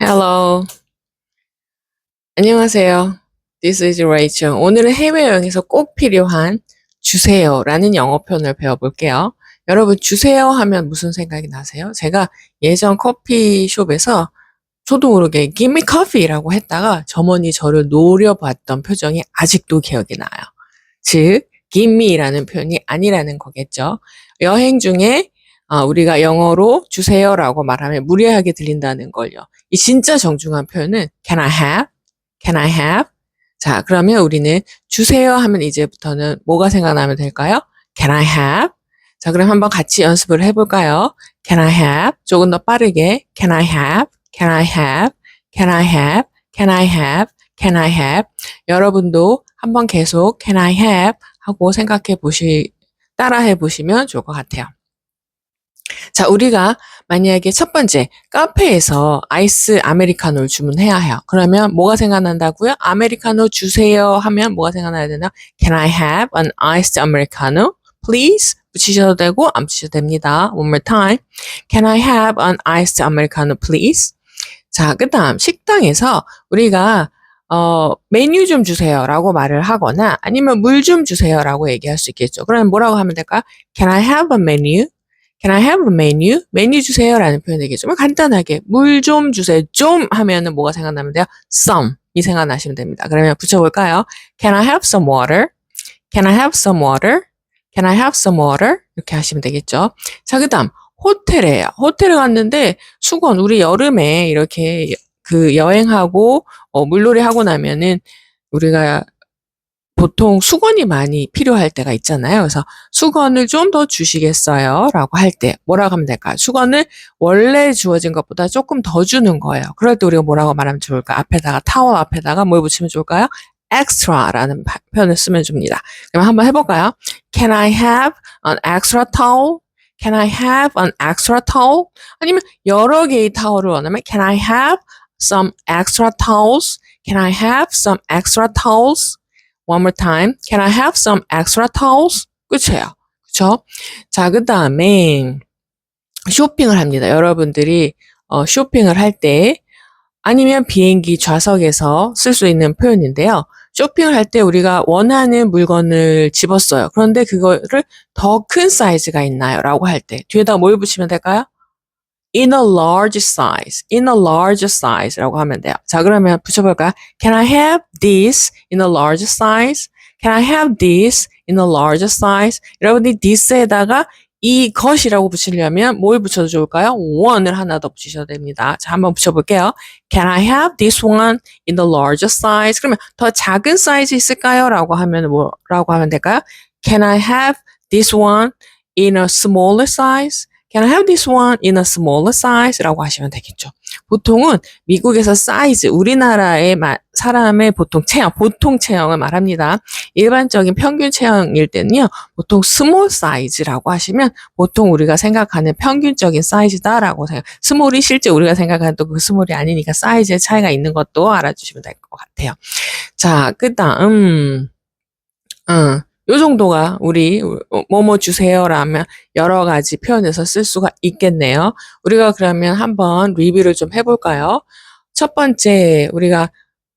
Hello. 안녕하세요. This is Rachel. 오늘은 해외여행에서 꼭 필요한 주세요 라는 영어 표현을 배워볼게요. 여러분, 주세요 하면 무슨 생각이 나세요? 제가 예전 커피숍에서 저도 모르게 Give me coffee라고 했다가 점원이 저를 노려봤던 표정이 아직도 기억이 나요. 즉, give me라는 표현이 아니라는 거겠죠. 여행 중에 아, 우리가 영어로 주세요라고 말하면 무례하게 들린다는 걸요. 이 진짜 정중한 표현은 can I have? can I have? 자, 그러면 우리는 주세요 하면 이제부터는 뭐가 생각나면 될까요? can I have? 자, 그럼 한번 같이 연습을 해볼까요? can I have? 조금 더 빠르게 can I have? can I have? can I have? can I have? can I have? 여러분도 한번 계속 can I have? 하고 생각해 보시, 따라 해 보시면 좋을 것 같아요. 자, 우리가 만약에 첫 번째 카페에서 아이스 아메리카노를 주문해야 해요. 그러면 뭐가 생각난다고요? 아메리카노 주세요 하면 뭐가 생각나야 되나? Can I have an iced americano, please? 붙이셔도 되고 안 붙이셔도 됩니다. One more time. Can I have an iced americano, please? 자, 그다음 식당에서 우리가 어, 메뉴 좀 주세요 라고 말을 하거나 아니면 물 좀 주세요 라고 얘기할 수 있겠죠. 그러면 뭐라고 하면 될까? Can I have a menu? Can I have a menu? 메뉴 주세요 라는 표현 되겠죠. 뭐 간단하게 물 좀 주세요. 좀 하면은 뭐가 생각나면 돼요? some 이 생각나시면 됩니다. 그러면 붙여볼까요? Can I have some water? Can I have some water? Can I have some water? 이렇게 하시면 되겠죠. 자, 그 다음 호텔이에요. 호텔에 갔는데 수건 우리 여름에 이렇게 그 여행하고 어, 물놀이 하고 나면은 우리가 보통 수건이 많이 필요할 때가 있잖아요. 그래서 수건을 좀 더 주시겠어요? 라고 할 때 뭐라고 하면 될까요? 수건을 원래 주어진 것보다 조금 더 주는 거예요. 그럴 때 우리가 뭐라고 말하면 좋을까? 앞에다가 타월 앞에다가 뭘 붙이면 좋을까요? extra라는 바- 표현을 쓰면 줍니다. 그럼 한번 해볼까요? Can I have an extra towel? Can I have an extra towel? 아니면 여러 개의 타월을 원하면 Can I have some extra towels? Can I have some extra towels? One more time. Can I have some extra towels? 끝이에요. 그쵸? 자, 그 다음에 쇼핑을 합니다. 여러분들이 어, 쇼핑을 할 때 아니면 비행기 좌석에서 쓸 수 있는 표현인데요. 쇼핑을 할 때 우리가 원하는 물건을 집었어요. 그런데 그거를 더 큰 사이즈가 있나요? 라고 할 때 뒤에다 뭘 붙이면 될까요? In a large size, in a large size라고 하면 돼요. 자, 그러면 붙여볼까요? Can I have this in a large size? Can I have this in a large size? 여러분들이 this에다가 이 것이라고 붙이려면 뭘 붙여도 좋을까요? one을 하나 더 붙이셔도 됩니다. 자, 한번 붙여볼게요. Can I have this one in the large size? 그러면 더 작은 사이즈 있을까요? 라고 하면 뭐라고 하면 될까요? Can I have this one in a smaller size? Can I have this one in a smaller size? 라고 하시면 되겠죠. 보통은 미국에서 사이즈, 우리나라의 마- 사람의 보통 체형, 보통 체형을 말합니다. 일반적인 평균 체형일 때는요, 보통 스몰 사이즈라고 하시면 보통 우리가 생각하는 평균적인 사이즈다라고 생각, 스몰이 실제 우리가 생각하는 또 그 스몰이 아니니까 사이즈의 차이가 있는 것도 알아주시면 될 것 같아요. 자, 그 다음, 음, 요 정도가 우리 어, 뭐뭐 주세요라면 여러 가지 표현에서 쓸 수가 있겠네요. 우리가 그러면 한번 리뷰를 좀 해볼까요? 첫 번째, 우리가,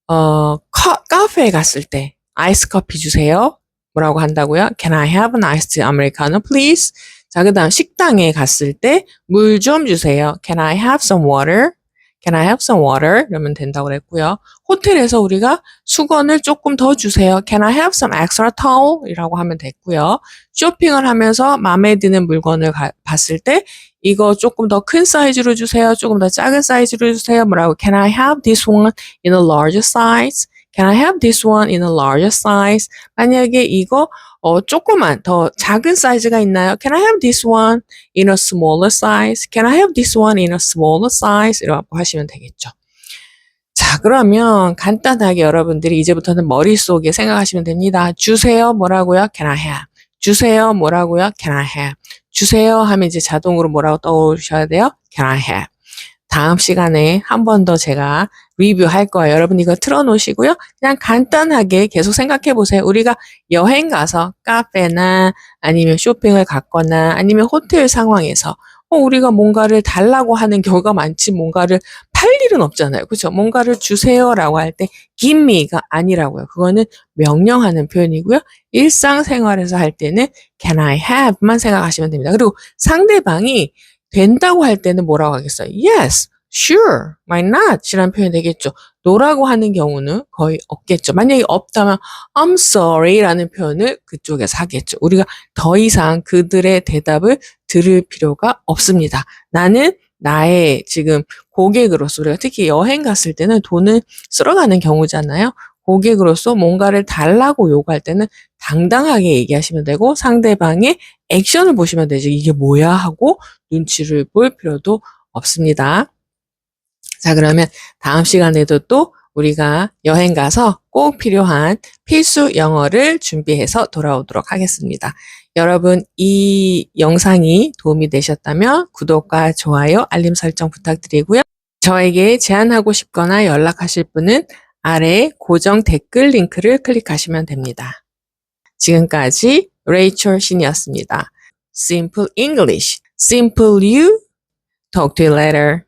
어, 커- 카페에 갔을 때, 아이스 커피 주세요. 뭐라고 한다고요? Can I have an iced americano, please? 자, 그 다음 식당에 갔을 때, 물 좀 주세요. Can I have some water? Can I have some water? 이러면 된다고 그랬고요. 호텔에서 우리가 수건을 조금 더 주세요. Can I have some extra towel? 이라고 하면 됐고요. 쇼핑을 하면서 마음에 드는 물건을 가- 봤을 때 이거 조금 더 큰 사이즈로 주세요. 조금 더 작은 사이즈로 주세요. 뭐라고? Can I have this one in a larger size? Can I have this one in a larger size? 만약에 이거 어, 조그만 더 작은 사이즈가 있나요? Can I have this one in a smaller size? Can I have this one in a smaller size? 이라고 하시면 되겠죠. 자, 그러면 간단하게 여러분들이 이제부터는 머릿속에 생각하시면 됩니다. 주세요. 뭐라고요? Can I have? 주세요. 뭐라고요? Can I have? 주세요 하면 이제 자동으로 뭐라고 떠오르셔야 돼요? Can I have? 다음 시간에 한 번 더 제가 리뷰할 거예요. 여러분 이거 틀어놓으시고요. 그냥 간단하게 계속 생각해 보세요. 우리가 여행 가서 카페나 아니면 쇼핑을 갔거나 아니면 호텔 상황에서 어, 우리가 뭔가를 달라고 하는 경우가 많지 뭔가를 팔 일은 없잖아요. 그렇죠? 뭔가를 주세요라고 할 때 give me가 아니라고요. 그거는 명령하는 표현이고요. 일상생활에서 할 때는 can I have만 생각하시면 됩니다. 그리고 상대방이 된다고 할 때는 뭐라고 하겠어요? Yes, sure, why not? 이라는 표현이 되겠죠. 노라고 하는 경우는 거의 없겠죠. 만약에 없다면 I'm sorry라는 표현을 그쪽에서 하겠죠. 우리가 더 이상 그들의 대답을 들을 필요가 없습니다. 나는 나의 지금 고객으로서 우리가 특히 여행 갔을 때는 돈을 쓸어가는 경우잖아요. 고객으로서 뭔가를 달라고 요구할 때는 당당하게 얘기하시면 되고 상대방의 액션을 보시면 되죠. 이게 뭐야 하고 눈치를 볼 필요도 없습니다. 자, 그러면 다음 시간에도 또 우리가 여행 가서 꼭 필요한 필수 영어를 준비해서 돌아오도록 하겠습니다. 여러분, 이 영상이 도움이 되셨다면 구독과 좋아요, 알림 설정 부탁드리고요. 저에게 제안하고 싶거나 연락하실 분은 아래 고정 댓글 링크를 클릭하시면 됩니다. 지금까지 레이첼 신이었습니다. Simple English, Simple You. Talk to you later.